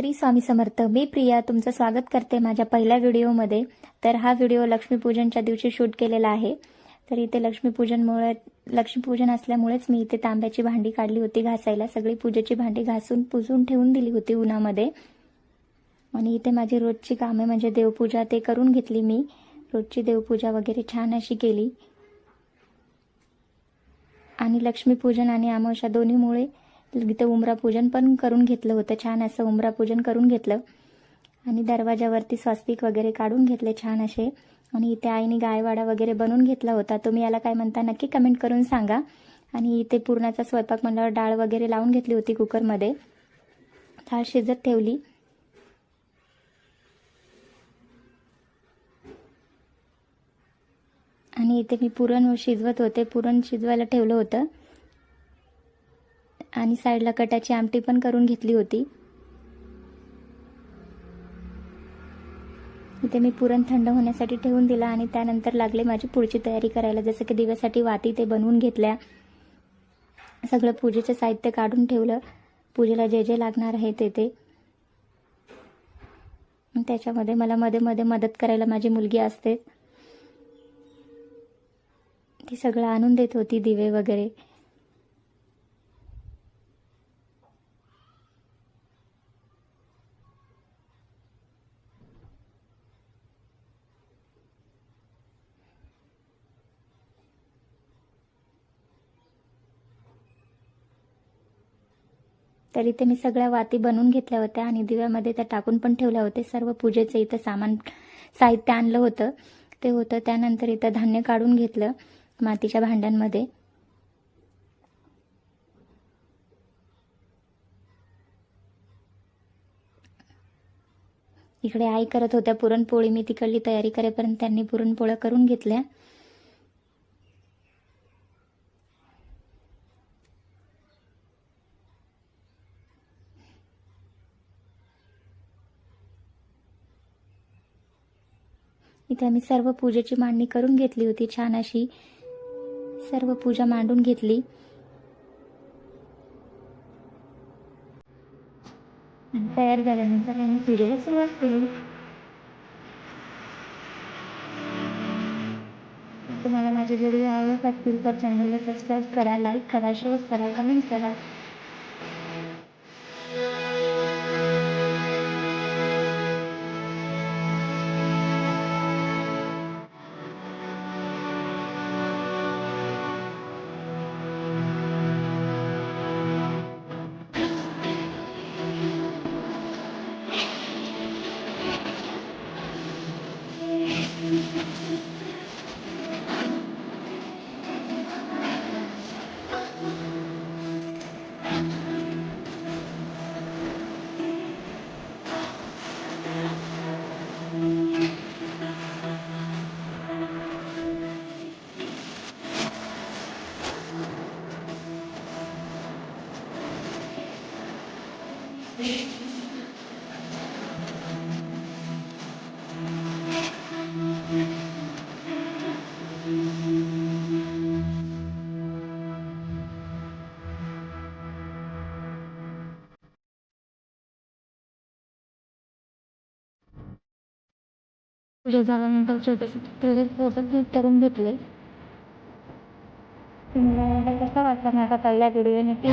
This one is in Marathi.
श्री स्वामी समर्थ. मी प्रिया तुमचं स्वागत करते माझ्या पहिल्या व्हिडिओमध्ये. तर हा व्हिडिओ लक्ष्मीपूजनच्या दिवशी शूट केलेला आहे. तर इथे लक्ष्मीपूजनमुळे लक्ष्मीपूजन असल्यामुळेच मी इथे तांब्याची भांडी काढली होती घासायला. सगळी पूजेची भांडी घासून पुसून ठेवून दिली होती उन्हामध्ये. आणि इथे माझी रोजची कामे म्हणजे देवपूजा ते करून घेतली मी. रोजची देवपूजा वगैरे छान अशी केली. आणि लक्ष्मीपूजन आणि अमावस्या दोन्हीमुळे इथं उमरा पूजन पण करून घेतलं होतं. छान असं उमरा पूजन करून घेतलं. आणि दरवाजावरती स्वस्तिक वगैरे काढून घेतले छान असे. आणि इथे आईने गायवाडा वगैरे बनवून घेतला होता. तुम्ही याला काय म्हणता नक्की कमेंट करून सांगा. आणि इथे पुरणाचा स्वयंपाक म्हणल्यावर डाळ वगैरे लावून घेतली होती कुकरमध्ये डाळ शिजत ठेवली. आणि इथे मी पुरण शिजवत होते. पुरण शिजवायला ठेवलं होतं. आणि साईडला कटाची आमटी पण करून घेतली होती. इथे मी पुरण थंड होण्यासाठी ठेवून दिला आणि त्यानंतर लागले माझी पुढची तयारी करायला. जसं की दिव्यासाठी वाती ते बनवून घेतल्या. सगळं पूजेचं साहित्य काढून ठेवलं. पूजेला जे जे लागणार आहे ते ते. त्याच्यामध्ये मला मध्ये मध्ये मदत करायला माझी मुलगी असते. ती सगळं आणून देत होती दिवे वगैरे. तर इथे मी सगळ्या वाती बनवून घेतल्या होत्या आणि दिव्यामध्ये त्या टाकून पण ठेवल्या होते सर्व पूजेचं इथं सामान साहित्य आणलं होतं. ते होतं. त्यानंतर इथं धान्य काढून घेतलं मातीच्या भांड्यांमध्ये. इकडे आई करत होत्या पुरणपोळी. मी तिकडली तयारी करेपर्यंत त्यांनी पुरणपोळ्या करून घेतल्या. इथे आम्ही सर्व पूजेची मांडणी करून घेतली होती. छान अशी सर्व पूजा मांडून घेतली. तयार झाल्यानंतर आम्ही पूजेला सुरुवात केली. तुम्हाला माझे व्हिडिओ आवडत असतील तर चॅनलला सबस्क्राईब करा लाईक करा शेअर करा कमेंट करा. पूजा झाल्यानंतर छोटेसे छोटे फोटो करून घेतले. तुम्हाला कसा वाटला माझा पहिला व्हिडिओ नक्की